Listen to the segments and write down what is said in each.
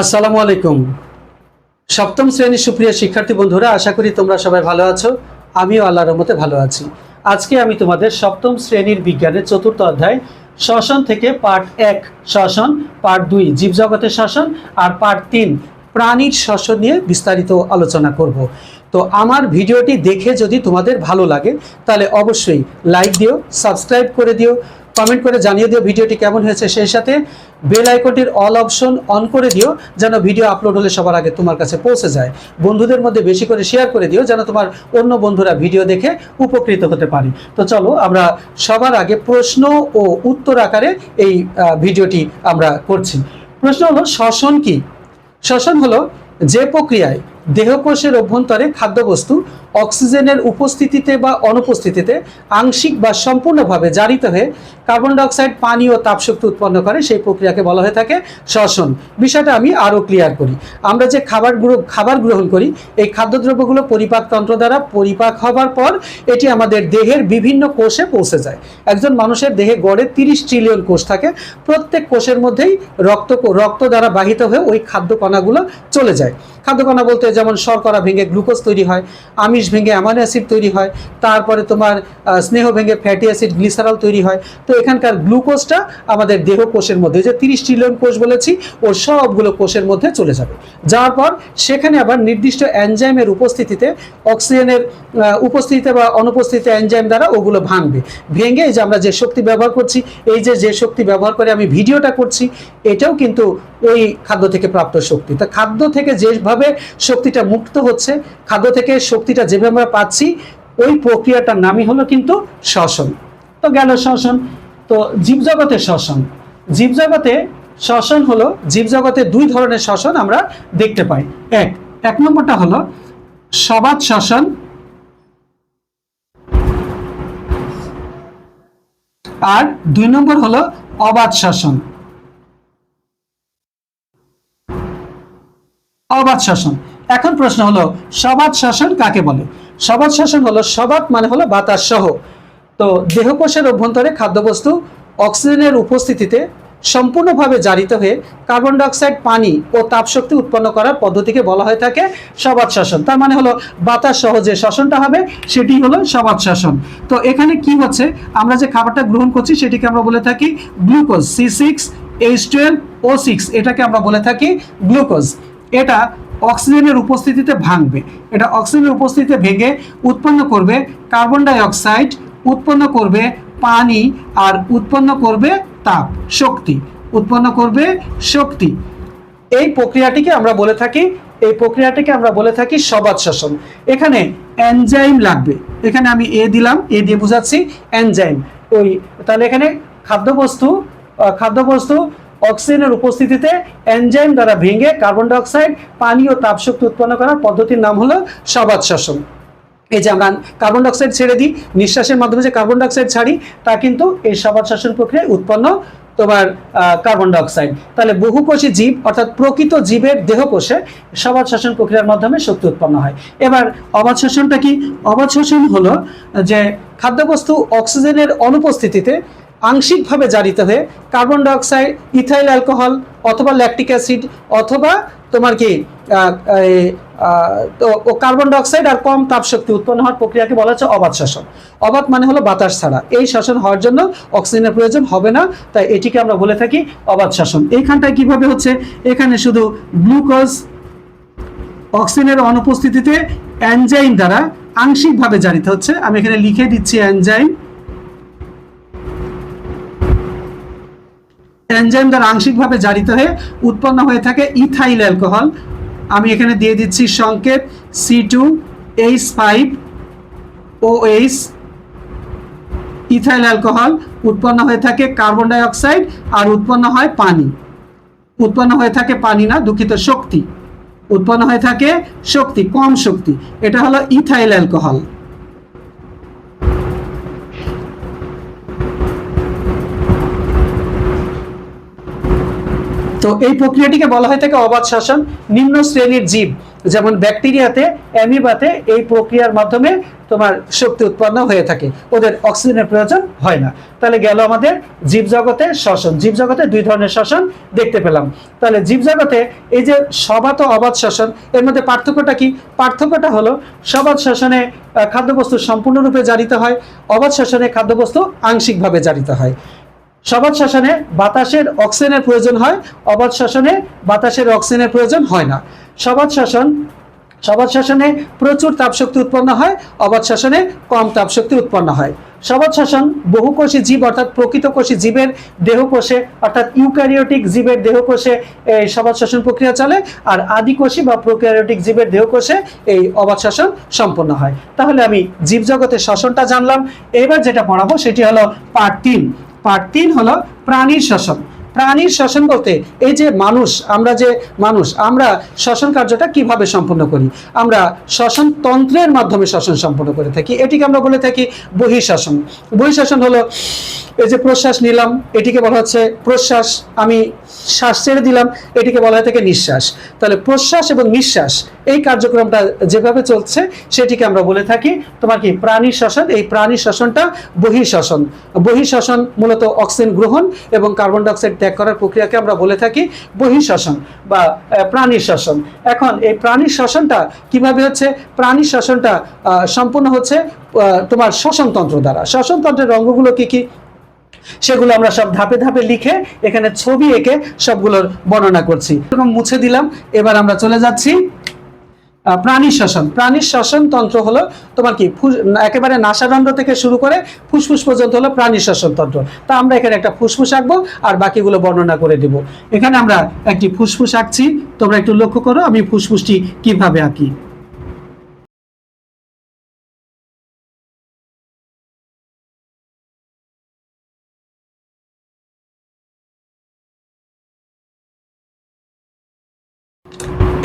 আসসালামু আলাইকুম। সপ্তম শ্রেণির সুপ্রিয় শিক্ষার্থী বন্ধুরা, আশা করি তোমরা সবাই ভালো আছো। আমিও আল্লাহর রহমতে ভালো আছি। আজকে আমি তোমাদের সপ্তম শ্রেণির বিজ্ঞানের চতুর্থ অধ্যায়, শ্বসন থেকে পার্ট এক শ্বসন, পার্ট দুই জীবজগতের শ্বসন, আর পার্ট তিন প্রাণীর শ্বসন নিয়ে বিস্তারিত আলোচনা করব। তো আমার ভিডিওটি দেখে যদি তোমাদের ভালো লাগে, তাহলে অবশ্যই লাইক দিও, সাবস্ক্রাইব করে দিও কমেন্ট করে জানিয়ে দিও ভিডিওটি কেমন হয়েছে সেই সাথে বেল আইকনটির অল অপশন অন করে দিও, যেন ভিডিও আপলোড হলে সবার আগে তোমার কাছে পৌঁছে যায়। বন্ধুদের মধ্যে বেশি করে শেয়ার করে দিও, যেন তোমার অন্য বন্ধুরা ভিডিও দেখে উপকৃত হতে পারে। তো চলো, আমরা সবার আগে প্রশ্ন ও উত্তর আকারে এই ভিডিওটি আমরা করছি। প্রশ্ন হলো, শ্বসন কি? শ্বসন হলো যে প্রক্রিয়ায় দেহকোষের অভ্যন্তরে খাদ্যবস্তু অক্সিজেনের উপস্থিতিতে বা অনুপস্থিতিতে আংশিক বা সম্পূর্ণভাবে জারিত হয়ে কার্বন ডাইঅক্সাইড, পানি ও তাপশক্তি উৎপন্ন করে, সেই প্রক্রিয়াকে বলা হয়ে থাকে শ্বসন। বিষয়টা আমি আরও ক্লিয়ার করি। আমরা যে খাবার খাবার গ্রহণ করি, এই খাদ্যদ্রব্যগুলো পরিপাকতন্ত্র দ্বারা পরিপাক হবার পর এটি আমাদের দেহের বিভিন্ন কোষে পৌঁছে যায়। একজন মানুষের দেহে গড়ে তিরিশ ট্রিলিয়ন কোষ থাকে। প্রত্যেক কোষের মধ্যেই রক্ত রক্ত দ্বারা বাহিত হয়ে ওই খাদ্য কণাগুলো চলে যায়। খাদ্যকণা বলতে যেমন শর্করা ভেঙে গ্লুকোজ তৈরি হয়, আমিষ ভেঙে অ্যামাইনো অ্যাসিড তৈরি হয়, তারপরে তোমার স্নেহ ভেঙে ফ্যাটি অ্যাসিড, গ্লিসারল তৈরি হয়। তো এখানকার গ্লুকোজটা আমাদের দেহ কোষের মধ্যে যে তিরিশ ট্রিলিয়ন কোষ বলেছি, ওর সবগুলো কোষের মধ্যে চলে যাবে। যাওয়ার পর সেখানে আবার নির্দিষ্ট এনজাইমের উপস্থিতিতে অক্সিজেনের উপস্থিতিতে বা অনুপস্থিতিতে এনজাইম দ্বারা ওগুলো ভাঙবে। ভেঙে এই যে আমরা যে শক্তি ব্যবহার করছি, এই যে যে শক্তি ব্যবহার করে আমি ভিডিওটা করছি, এটাও কিন্তু ওই খাদ্য থেকে প্রাপ্ত শক্তি। তা খাদ্য থেকে যেভাবে শক্তিটা মুক্ত হচ্ছে, খাদ্য থেকে শক্তিটা যেভাবে আমরা পাচ্ছি, ওই প্রক্রিয়াটার নামই হলো কিন্তু শ্বসন। তো গেল শ্বসন। তো জীবজগতের শ্বসন। জীবজগতে শ্বসন হলো, জীবজগতে দুই ধরনের শ্বসন আমরা দেখতে পাই। এক এক নম্বরটা হলো সবাত শ্বসন। আর দুই নম্বর হলো অবাধ শ্বসন। অবাধ শাসন। এখন প্রশ্ন হলো সবাদ শাসন কাকে বলে? সবাদ শাসন হলো সবাদ মানে হলো বাতাস সহ। তো দেহকোষের অভ্যন্তরে খাদ্যবস্তু অক্সিজেনের উপস্থিতিতে সম্পূর্ণভাবে জারিত হয়ে কার্বন ডাইঅক্সাইড, পানি ও তাপশক্তি উৎপন্ন করার পদ্ধতিকে বলা হয়ে থাকে সবাদ শাসন। তার মানে হলো, বাতাস সহ যে শাসনটা হবে, সেটি হলো সবাদ শাসন। তো এখানে কি হচ্ছে? আমরা যে খাবারটা গ্রহণ করছি, সেটিকে আমরা বলে থাকি glucose, C six H twelve O six. এটাকে আমরা বলে থাকি গ্লুকোজ। এটা অক্সিজেনের উপস্থিতিতে ভাঙবে। এটা অক্সিজেনের উপস্থিতিতে ভেঙে উৎপন্ন করবে কার্বন ডাই অক্সাইড উৎপন্ন করবে পানি, আর উৎপন্ন করবে তাপ, শক্তি, উৎপন্ন করবে শক্তি। এই প্রক্রিয়াটিকে আমরা বলে থাকি, এই প্রক্রিয়াটিকে আমরা বলে থাকি সবাদ শাসন। এখানে এনজাইম লাগবে। এখানে আমি এ দিলাম এ দিয়ে বুঝাচ্ছি এনজাইম ওই, তাহলে এখানে খাদ্যবস্তু খাদ্যবস্তু অক্সিজেনের উপস্থিতিতে এনজাইম দ্বারা ভেঙে কার্বন ডাইঅক্সাইড, পানি ও তাপশক্তি উৎপন্ন করার পদ্ধতির নাম হলো সবাদ শাসন। এই যে আমরা কার্বন ডাইঅক্সাইড ছেড়ে দিই, নিঃশ্বাসের মাধ্যমে যে কার্বন ডাইঅক্সাইড ছাড়ি, তা কিন্তু এই সবাদ শাসন প্রক্রিয়ায় উৎপন্ন তোমার কার্বন ডাইঅক্সাইড। তাহলে বহুকোষী জীব, অর্থাৎ প্রকৃত জীবের দেহকোষে সবাদ শাসন প্রক্রিয়ার মাধ্যমে শক্তি উৎপন্ন হয়। এবার অবাধ শাসনটা কি? অবাধ শাসন হলো যে খাদ্যবস্তু অক্সিজেনের অনুপস্থিতিতে আংশিকভাবে জারিত হয়ে কার্বন ডাইঅক্সাইড, ইথাইল অ্যালকোহল অথবা ল্যাকটিক অ্যাসিড অথবা তোমার কি তো কার্বন ডাইঅক্সাইড আর কম তাপশক্তি উৎপন্ন হওয়ার প্রক্রিয়াকে বলা হচ্ছে অবাধ শাসন। অবাধ মানে হলো বাতাস ছাড়া। এই শাসন হওয়ার জন্য অক্সিজেনের প্রয়োজন হবে না, তাই এটিকে আমরা বলে থাকি অবাধ শাসন। এইখানটায় কীভাবে হচ্ছে? এখানে শুধু গ্লুকোজ অক্সিজেনের অনুপস্থিতিতে এনজাইম দ্বারা আংশিকভাবে জারিত হচ্ছে। আমি এখানে লিখে দিচ্ছি এনজাইম এনজাইম দ্বারা আংশিকভাবে জারিত হয়ে উৎপন্ন হয়ে থাকে ইথাইল অ্যালকোহল। আমি এখানে দিয়ে দিচ্ছি সংকেত C two H five O H ethyl alcohol. উৎপন্ন হয়ে থাকে কার্বন ডাইঅক্সাইড আর উৎপন্ন হয় পানি। উৎপন্ন হয়ে থাকে পানি না, দুঃখিত, শক্তি। উৎপন্ন হয়ে থাকে শক্তি, কম শক্তি। এটা হলো ইথাইল অ্যালকোহল। তো এই প্রক্রিয়াটিকে বলা হয় থাকে অবাধ শ্বসন নিম্ন শ্রেণির জীব, যেমন ব্যাকটেরিয়াতে, অ্যামিবাতে এই প্রক্রিয়ার মাধ্যমে তোমার শক্তি উৎপন্ন হয়ে থাকে। ওদের অক্সিজেনের প্রয়োজন হয় না। তাহলে গেল আমাদের জীবজগতে শ্বসন জীবজগতে দুই ধরনের শ্বসন দেখতে পেলাম। তাহলে জীবজগতে এই যে সবাত অবাধ শ্বসন এর মধ্যে পার্থক্যটা কি? পার্থক্যটা হলো সবাদ শ্বসনে খাদ্যবস্তু সম্পূর্ণরূপে জারিত হয়, অবাধ শ্বসনে খাদ্যবস্তু আংশিকভাবে জারিত হয়। সবাদ শাসনে বাতাসের অক্সিজেনের প্রয়োজন হয়, অবাধ শাসনে বাতাসের অক্সিজেনের প্রয়োজন হয় না। সবাদ শাসন সবাদ শাসনে প্রচুর তাপশক্তি উৎপন্ন হয়, অবাধ শাসনে কম তাপশক্তি উৎপন্ন হয়। সবাদ শাসন বহুকোষী জীব, অর্থাৎ প্রকৃতকোষী জীবের দেহকোষে, অর্থাৎ ইউক্যারিওটিক জীবের দেহকোষে এই সবাদ শাসন প্রক্রিয়া চলে, আর আদিকোষী বা প্রোক্যারিওটিক জীবের দেহকোষে এই অবাধ শাসন সম্পন্ন হয়। তাহলে আমি জীবজগতের শাসনটা জানলাম। এবার যেটা পড়াবো সেটি হলো পার্ট তিন। পার্ট তিন হলো প্রাণীর শ্বসন প্রাণীর শ্বসন বলতে এই যে মানুষ, আমরা যে মানুষ, আমরা শ্বসন কার্যটা কীভাবে সম্পন্ন করি? আমরা শ্বসন তন্ত্রের মাধ্যমে শ্বসন সম্পন্ন করে থাকি। এটিকে আমরা বলে থাকি বহিঃশ্বসন বহিঃশ্বসন হলো এই যে প্রশ্বাস নিলাম, এটিকে বলা হচ্ছে প্রশ্বাস। আমি শ্বাস ছেড়ে দিলাম, এটিকে বলা হয় থাকে নিঃশ্বাস। তাহলে প্রশ্বাস এবং নিঃশ্বাস, এই কার্যক্রমটা যেভাবে চলছে, সেটিকে আমরা বলে থাকি তোমার কি প্রাণীর শ্বসন এই প্রাণীর শ্বসনটা বহিঃশ্বসন বহিঃশ্বসন মূলত অক্সিজেন গ্রহণ এবং কার্বন ডাইঅক্সাইড ত্যাগ করার প্রক্রিয়াকে আমরা বলে থাকি বহিঃশ্বসন বা প্রাণী শ্বসন এখন এই প্রাণীর শ্বসনটা কীভাবে হচ্ছে? প্রাণীর শ্বসনটা আহ, সম্পূর্ণ হচ্ছে তোমার শ্বসনতন্ত্র দ্বারা। শ্বসনতন্ত্রের অঙ্গগুলো কি কি? সেগুলো আমরা সব ধাপে ধাপে লিখে এখানে ছবি এঁকে সবগুলোর বর্ণনা করছি। এরকম মুছে দিলাম এবার আমরা চলে যাচ্ছি প্রাণী শ্বসন প্রাণীর শ্বসন তন্ত্র হলো তোমার কি একেবারে নাসাদণ্ড থেকে শুরু করে ফুসফুস পর্যন্ত হলো প্রাণী শ্বসন তন্ত্র। তা আমরা এখানে একটা ফুসফুস আঁকবো আর বাকিগুলো বর্ণনা করে দেব। এখানে আমরা একটি ফুসফুস আঁকছি, তোমরা একটু লক্ষ্য করো আমি ফুসফুসটি কীভাবে আঁকি।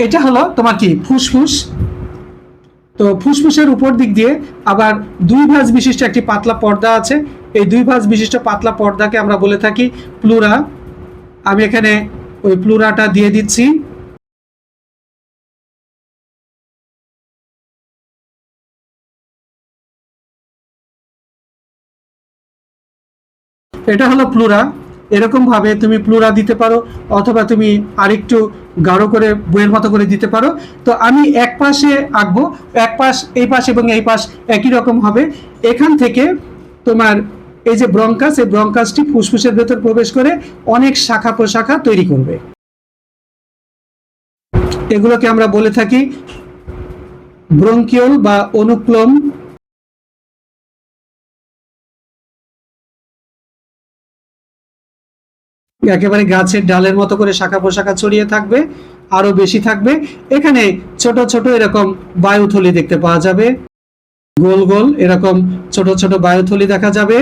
এটা হলো তোমার কি, ফুসফুস? তো ফুসফুসের উপর দিক দিয়ে আবার দুই ভাঁজ বিশিষ্ট একটি পাতলা পর্দা আছে। এই দুই ভাঁজ বিশিষ্ট পাতলা পর্দাকে আমরা বলে থাকি প্লুরা। আমি এখানে ওই প্লুরাটা দিয়ে দিচ্ছি। এটা হলো প্লুরা। এরকম ভাবে তুমি প্লুরা দিতে পারো, অথবা তুমি আরেকটু গাঢ় করে বইয়ের মতো করে দিতে পারো। তো আমি এক পাশে আঁকবো, এক পাশ, এই পাশ এবং এই পাশ একই রকম হবে। এখান থেকে তোমার এই যে ব্রঙ্কাস, এই ব্রঙ্কাসটি ফুসফুসের ভেতর প্রবেশ করে অনেক শাখা প্রশাখা তৈরি করবে। এগুলোকে আমরা বলে থাকি ব্রঙ্কিওল বা অনুক্লোম একেবারে গাছের ডালের মতো করে শাখা পোশাখা ছড়িয়ে থাকবে আরও বেশি থাকবে। এখানে ছোট ছোট এরকম বায়ুথলি দেখতে পাওয়া যাবে। গোল গোল এরকম ছোট ছোট বায়ুথলি দেখা যাবে।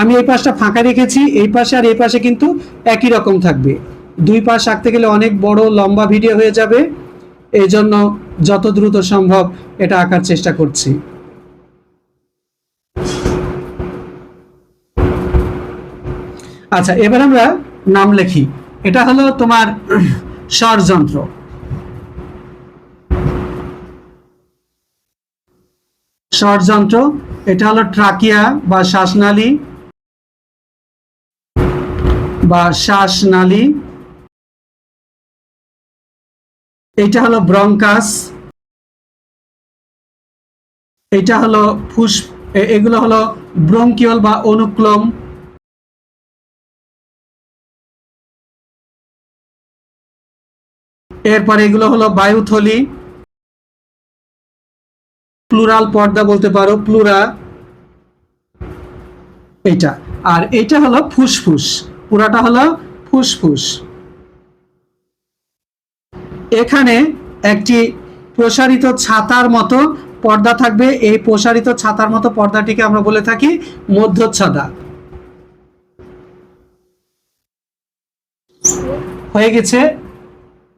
আমি এই পাশটা ফাঁকা রেখেছি, এই পাশে আর এই পাশে কিন্তু একই রকম থাকবে। দুই পাশ আঁকতে গেলে অনেক বড়, লম্বা ভিডিও হয়ে যাবে। এই জন্য যত দ্রুত সম্ভব এটা আঁকার চেষ্টা করছি। আচ্ছা এবার আমরা নাম লিখি। এটা হলো তোমার স্বরযন্ত্র স্বরযন্ত্র এটা হলো ট্রাকিয়া বা শ্বাসনালী বা শ্বাসনালী। এটা হলো ব্রঙ্কাস। এটা হলো ফুস এগুলো হলো ব্রঙ্কিওল বা অনুক্লোম। এরপর এগুলো হলো বায়ুথলি। প্লুরাল পর্দা বলতে পারো, প্লুরা। এইটা। আর এটা হলো ফুসফুস। পুরাটা হলো ফুসফুস। এখানে একটি প্রসারিত ছাতার মতো পর্দা থাকবে। এই প্রসারিত ছাতার মতো পর্দাটিকে আমরা বলে থাকি মধ্যচ্ছদা। হয়ে গেছে।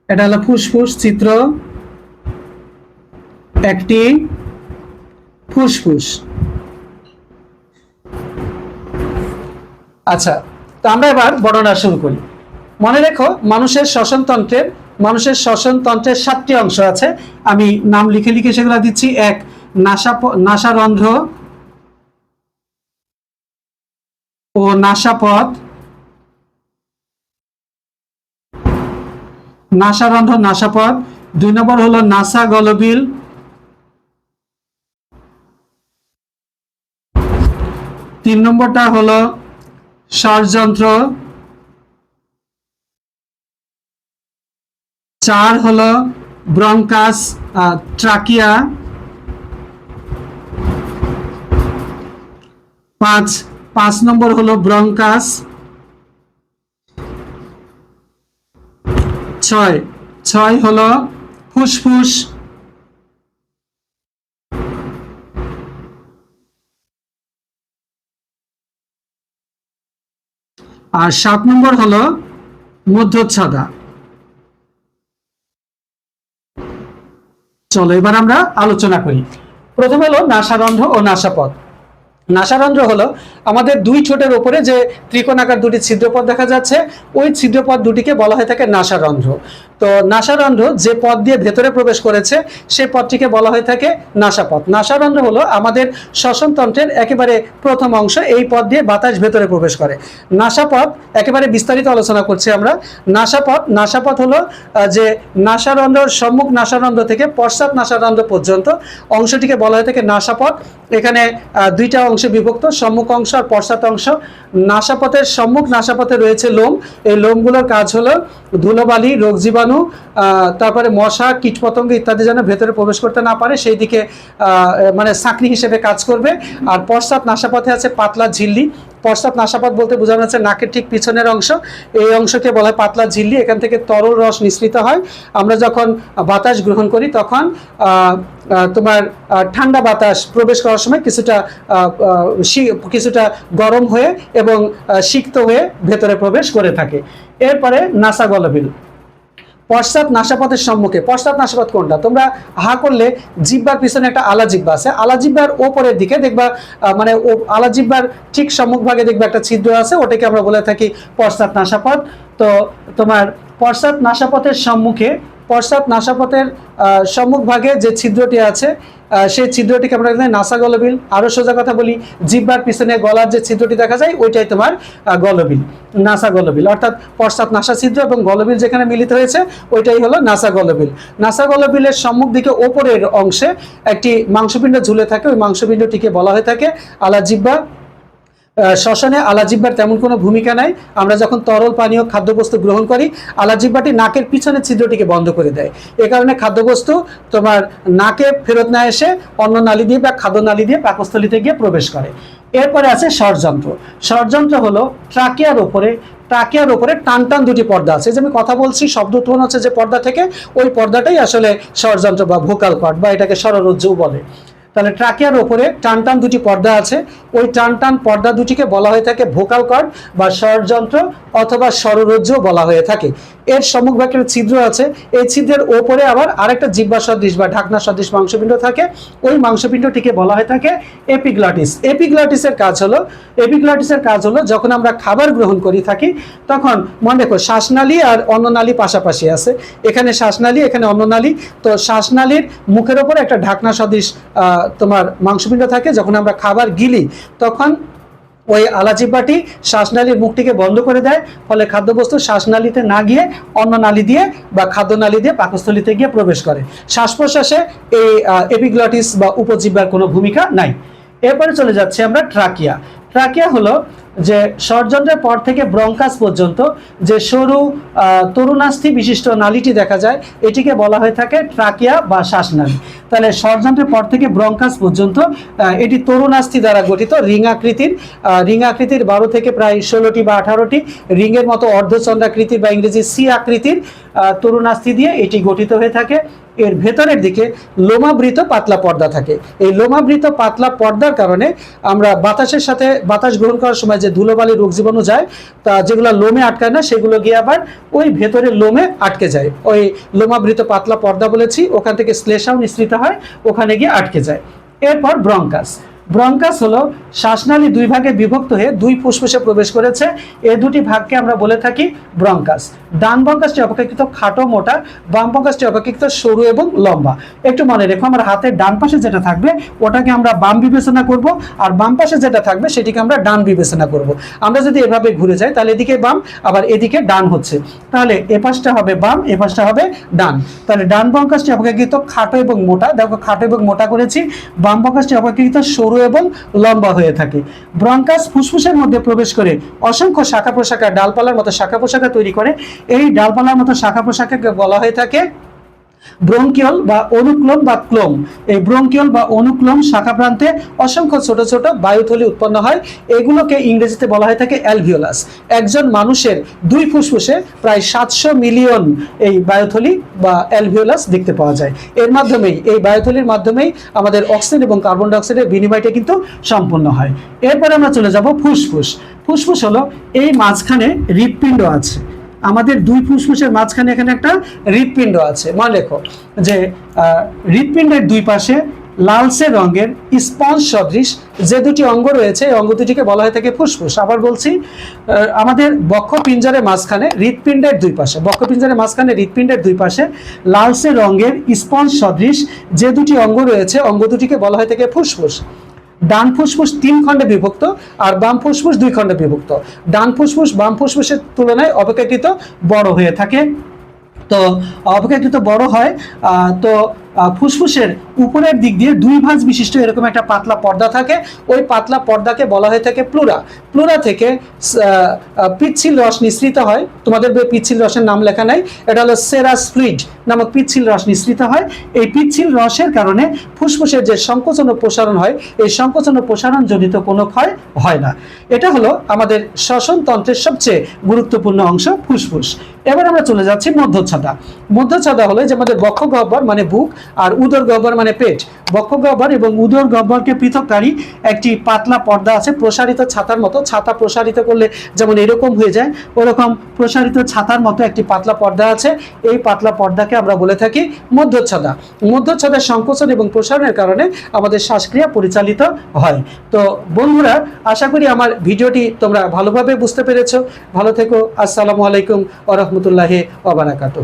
এটা হলো ফুসফুস চিত্র। একটি ফুসফুস। আচ্ছা তো আমরা এবার বর্ণনা শুরু করি। মনে রেখো, মানুষের শ্বসনতন্ত্রের মানুষের শ্বসনতন্ত্রের সাতটি অংশ আছে। আমি নাম লিখে লিখে সেগুলো দিচ্ছি। এক, নাসা নাসারন্ধ্র। ও, নাসাপথ। নাসারন্ধ্র, নাসাপথ। দুই নম্বর হলো নাসা গলবিল। তিন নম্বরটা হলো ষড়যন্ত্র। চার হলো ব্রঙ্কাস ট্রাকিয়া। পাঁচ পাঁচ নম্বর হলো ব্রঙ্কাস। ছয় ছয় হলো ফুসফুস। আর সাত নম্বর হলো মধ্যচ্ছদা। চলো এবার আমরা আলোচনা করি। প্রথমে হলো নাসারন্ধ্র ও নাসাপথ। নাসারন্ধ্র হলো আমাদের দুই ছোটের ওপরে যে ত্রিকোণাকার দুটি ছিদ্রপথ দেখা যাচ্ছে, ওই ছিদ্রপথ দুটিকে বলা হয়ে থাকে নাসারন্ধ্র। তো নাসারন্ধ্র যে পথ দিয়ে ভেতরে প্রবেশ করেছে, সে পথটিকে বলা হয়ে থাকে নাসাপথ। নাসারন্ধ্র হলো আমাদের শ্বসনতন্ত্রের একেবারে প্রথম অংশ, এই পথ দিয়ে বাতাস ভেতরে প্রবেশ করে। নাসাপথ একেবারে বিস্তারিত আলোচনা করছি আমরা। নাসাপথ নাসাপথ হলো যে নাসারন্ধ্র, সম্মুখ নাসারন্ধ্র থেকে পশ্চাৎ নাসারন্ধ্র পর্যন্ত অংশটিকে বলা হয়ে থাকে নাসাপথ। এখানে দুইটা অংশে বিভক্ত, সম্মুখ অংশ আর পশ্চাৎ অংশ। নাসাপথের সম্মুখ নাসাপথে রয়েছে লোম। এই লোমগুলোর কাজ হলো ধুলোবালি রোগ জীবাণু তারপরে মশা, কীটপতঙ্গ ইত্যাদি যেন ভেতরে প্রবেশ করতে না পারে, সেই দিকে মানে সাঁকড়ি হিসেবে কাজ করবে। আর পশ্চাৎ নাসাপথে আছে পাতলা ঝিল্লি। পশ্চাৎ নাশাপাত বলতে বোঝানো হচ্ছে নাকের ঠিক পিছনের অংশ। এই অংশকে বলা হয় পাতলা ঝিল্লি, এখান থেকে তরল রস নিঃসৃত হয়। আমরা যখন বাতাস গ্রহণ করি তখন তোমার ঠান্ডা বাতাস প্রবেশ করার সময় কিছুটা কিছুটা গরম হয়ে এবং সিক্ত হয়ে ভেতরে প্রবেশ করে থাকে। এরপরে নাসা গলবিল। পশ্চাৎ নাসাপথের সম্মুখে। পশ্চাৎ নাশাপাত কোনটা? তোমরা হা করলে জিব্বার পিছনে একটা আলা জিব্বা আছে। আলা জিব্বার ওপরের দিকে দেখবা মানে ও, আলা জিব্বার ঠিক সম্মুখভাগে দেখবে একটা ছিদ্র আছে, ওটাকে আমরা বলে থাকি পশ্চাৎ নাশাপথ তো তোমার পশ্চাৎ নাশাপথের সম্মুখে, পশ্চাৎ নাশাপথের সম্মুখভাগে যে ছিদ্রটি আছে সেই ছিদ্রটিকে আমরা নাসা গলবিল। আরও সোজা কথা বলি, জিব্বার পিছনে গলার যে ছিদ্রটি দেখা যায়, ওইটাই তোমার গলবিল, নাসা গলবিল। অর্থাৎ পশ্চাৎ নাসা ছিদ্র এবং গলবিল যেখানে মিলিত হয়েছে, ওইটাই হলো নাসা গলবিল। নাসা গলবিলের সম্মুখ দিকে ওপরের অংশে একটি মাংসপিণ্ড ঝুলে থাকে, ওই মাংসপিণ্ডটিকে বলা হয়ে থাকে আলা জিব্বা। শ্মশানে আলাজিব্বার তেমন কোনো ভূমিকা নাই। আমরা যখন তরল পানীয় খাদ্যবস্তু গ্রহণ করি, আলাজিব্বাটি নাকের পিছনের ছিদ্রটিকে বন্ধ করে দেয়। এ কারণে খাদ্যবস্তু তোমার নাকে ফেরত না এসে অন্য নালী দিয়ে বা খাদ্য নালী দিয়ে পাকস্থলিতে গিয়ে প্রবেশ করে। এরপরে আছে ষড়যন্ত্র। ষড়যন্ত্র হলো ট্রাকিয়ার ওপরে ট্রাকিয়ার ওপরে টান টান দুটি পর্দা আছে। যে আমি কথা বলছি, শব্দ উৎপন্ন হচ্ছে যে পর্দা থেকে, ওই পর্দাটাই আসলে ষড়যন্ত্র বা ভোকাল কট বা এটাকে স্বররজ্জু বলে। তাহলে ট্রাকিয়ার ওপরে টান টান দুটি পর্দা আছে। ওই টান টান পর্দা দুটিকে বলা হয়ে থাকে ভোকাল কর্ড বা স্বরযন্ত্র অথবা স্বররজ্জু বলা হয়ে থাকে। এর সম্মুখভাগের ছিদ্র আছে। এই ছিদ্রের ওপরে আবার আরেকটা জিব্বা সদৃশ বা ঢাকনা সদৃশ মাংসপিণ্ড থাকে। ওই মাংসপিণ্ডটিকে বলা হয়ে থাকে এপিগ্লটিস। এপিগ্লটিসের কাজ হলো, এপিগ্লটিসের কাজ হলো যখন আমরা খাবার গ্রহণ করি থাকি, তখন মনে দেখো শ্বাসনালী আর অন্ননালী পাশাপাশি আছে। এখানে শ্বাসনালী, এখানে অন্ননালী তো শ্বাসনালীর মুখের ওপরে একটা ঢাকনা সদৃশ তোমার মাংসপিণ্ড থাকে, যখন আমরা খাবার গিলি, তখন ওই আলাজিব্বাটি শ্বাসনালীর মুখটিকে বন্ধ করে দেয়, ফলে খাদ্যবস্তু শ্বাসনালীতে না গিয়ে অন্য নালী দিয়ে বা খাদ্যনালী দিয়ে পাকস্থলিতে গিয়ে প্রবেশ করে। শ্বাস প্রশ্বাসে এই এপিগ্লটিস বা উপজিব্বার কোনো ভূমিকা নাই। এরপরে চলে যাচ্ছে আমরা ট্রাকিয়া। ট্রাকিয়া হলো যে ষড়যন্ত্রের পর থেকে ব্রঙ্কাস পর্যন্ত যে সরু তরুণাস্থি বিশিষ্ট নালীটি দেখা যায়, এটিকে বলা হয়ে থাকে ট্রাকিয়া বা শ্বাসনালী। তাহলে ষড়যন্ত্রের পর থেকে ব্রঙ্কাস পর্যন্ত এটি তরুণাস্থি দ্বারা গঠিত রিং আকৃতির রিং আকৃতির বারো থেকে প্রায় ষোলোটি বা আঠারোটি রিংয়ের মতো অর্ধচন্দ্রাকৃতির বা ইংরেজি সি আকৃতির তরুণাস্থি দিয়ে এটি গঠিত হয়ে থাকে। এর ভেতরের দিকে লোমাবৃত পাতলা পর্দা থাকে। এই লোমাবৃত পাতলা পর্দার কারণে আমরা বাতাসের সাথে বাতাস গ্রহণ করার সময় যে ধুলোবালি রোগ জীবাণু যায়, তা যেগুলো লোমে আটকায় না, সেগুলো গিয়ে আবার ওই ভেতরের লোমে আটকে যায়। ওই লোমাবৃত পাতলা পর্দা বলেছি, ওখান থেকে শ্লেষাও নিঃসৃত হয়, ওখানে গিয়ে আটকে যায়। এরপর ব্রঙ্কাস। ব্রঙ্কাস হলো শ্বাসনালী দুই ভাগে বিভক্ত হয়ে দুই ফুসফুসে প্রবেশ করেছে। এ দুটি ভাগকে আমরা বলে থাকি ব্রঙ্কাস। ডান ব্রঙ্কাসটি অপেক্ষাকৃত খাটো মোটা বাম ব্রঙ্কাসটি অপেক্ষাকৃত সরু এবং লম্বা। একটু মনে রেখো, আমার হাতের ডান পাশে যেটা থাকবে, ওটাকে আমরা বাম বিবেচনা করব, আর বাম পাশে যেটা থাকবে, সেটিকে আমরা ডান বিবেচনা করব। আমরা যদি এভাবে ঘুরে যাই, তাহলে এদিকে বাম, আবার এদিকে ডান হচ্ছে। তাহলে এ পাশটা হবে বাম, এ পাশটা হবে ডান। তাহলে ডান ব্রঙ্কাসটি অপেক্ষাকৃত খাটো এবং মোটা, দেখো খাটো এবং মোটা করেছি বাম ব্রঙ্কাসটি অপেক্ষাকৃত সরু এবং লম্বা হয়ে থাকে। ব্রঙ্কাস ফুসফুসের মধ্যে প্রবেশ করে অসংখ্য শাখা প্রশাখা ডালপালার মতো শাখা প্রশাখা তৈরি করে এই ডালপালার মতো শাখা প্রশাখাকে বলা হয়ে থাকে ব্রঙ্কিয়ল বা অনুক্লোম বা ক্লোম। এই ব্রঙ্কিয়ল বা অনুক্লোম শাখা প্রান্তে অসংখ্য ছোট ছোট বায়ুথলি উৎপন্ন হয়। এগুলোকে ইংরেজিতে বলা হয়ে থাকে অ্যালভিওলাস। একজন মানুষের দুই ফুসফুসে প্রায় সাতশো মিলিয়ন এই বায়ুথলি বা অ্যালভিওলাস দেখতে পাওয়া যায়। এর মাধ্যমেই, এই বায়ুথলির মাধ্যমেই আমাদের অক্সিজেন এবং কার্বন ডাইঅক্সাইডের বিনিময়টা কিন্তু সম্পন্ন হয়। এরপরে আমরা চলে যাব ফুসফুস। ফুসফুস হলো এই মাঝখানে হৃৎপিণ্ড আছে। আমাদের দুই ফুসফুসের মাঝখানে এখানে একটা হৃৎপিণ্ড আছে। মনে রেখো যে হৃৎপিণ্ডের দুই পাশে লালসে রঙের স্পঞ্জ সদৃশ যে দুটি অঙ্গ রয়েছে, এই অঙ্গ দুটিকে বলা হয়ে থাকে ফুসফুস। আবার বলছি আমাদের বক্ষপিঞ্জরের মাঝখানে হৃৎপিণ্ডের দুই পাশে বক্ষপিঞ্জরের মাঝখানে হৃৎপিণ্ডের দুই পাশে লালসে রঙের স্পঞ্জ সদৃশ যে দুটি অঙ্গ রয়েছে, অঙ্গ দুটিকে বলা হয়ে থাকে ফুসফুস। ডান ফুসফুস তিন খণ্ডে বিভক্ত আর বাম ফুসফুস দুই খণ্ডে বিভক্ত। ডান ফুসফুস, বাম ফুসফুসের তুলনায় অপেক্ষাকৃত বড় হয়ে থাকে। তো অপেক্ষাকৃত বড় হয় তো ফুসফুসের উপরের দিক দিয়ে দুই ভাঁজ বিশিষ্ট এরকম একটা পাতলা পর্দা থাকে। ওই পাতলা পর্দাকে বলা হয়ে থাকে প্লুরা। প্লুরা থেকে পিচ্ছিল রস নিঃসৃত হয়। তোমাদের বইয়ে পিচ্ছিল রসের নাম লেখা নাই। এটা হলো সেরাস ফ্লুইড নামক পিচ্ছিল রস নিঃসৃত হয়। এই পিচ্ছিল রসের কারণে ফুসফুসের যে সংকোচন ও প্রসারণ হয়, এই সংকোচন ও প্রসারণ জনিত কোনো ক্ষয় হয় না। এটা হলো আমাদের শ্বসন তন্ত্রের সবচেয়ে গুরুত্বপূর্ণ অংশ, ফুসফুস। এবার আমরা চলে যাচ্ছি মধ্যচ্ছদা। মধ্যচ্ছদা হলো যে আমাদের বক্ষ গহ্বর মানে বুক আর উদর গহ্বর মানে পেট। বক্ষ গহ্বর এবং উদর গহ্বরকে পৃথককারী একটি পাতলা পর্দা আছে, প্রসারিত ছাতার মতো। ছাতা প্রসারিত করলে যেমন এরকম হয়ে যায়, ওরকম প্রসারিত ছাতার মতো একটি পাতলা পর্দা আছে। এই পাতলা পর্দাকে আমরা বলে থাকি মধ্যচ্ছদা। মধ্যচ্ছদার সংকোচন এবং প্রসারণের কারণে আমাদের শ্বাসক্রিয়া পরিচালিত হয়। তো বন্ধুরা, আশা করি আমার ভিডিওটি তোমরা ভালোভাবে বুঝতে পেরেছ। ভালো থেকো, আসসালামু আলাইকুম ওরহমতুল্লাহ ওবারাকাতু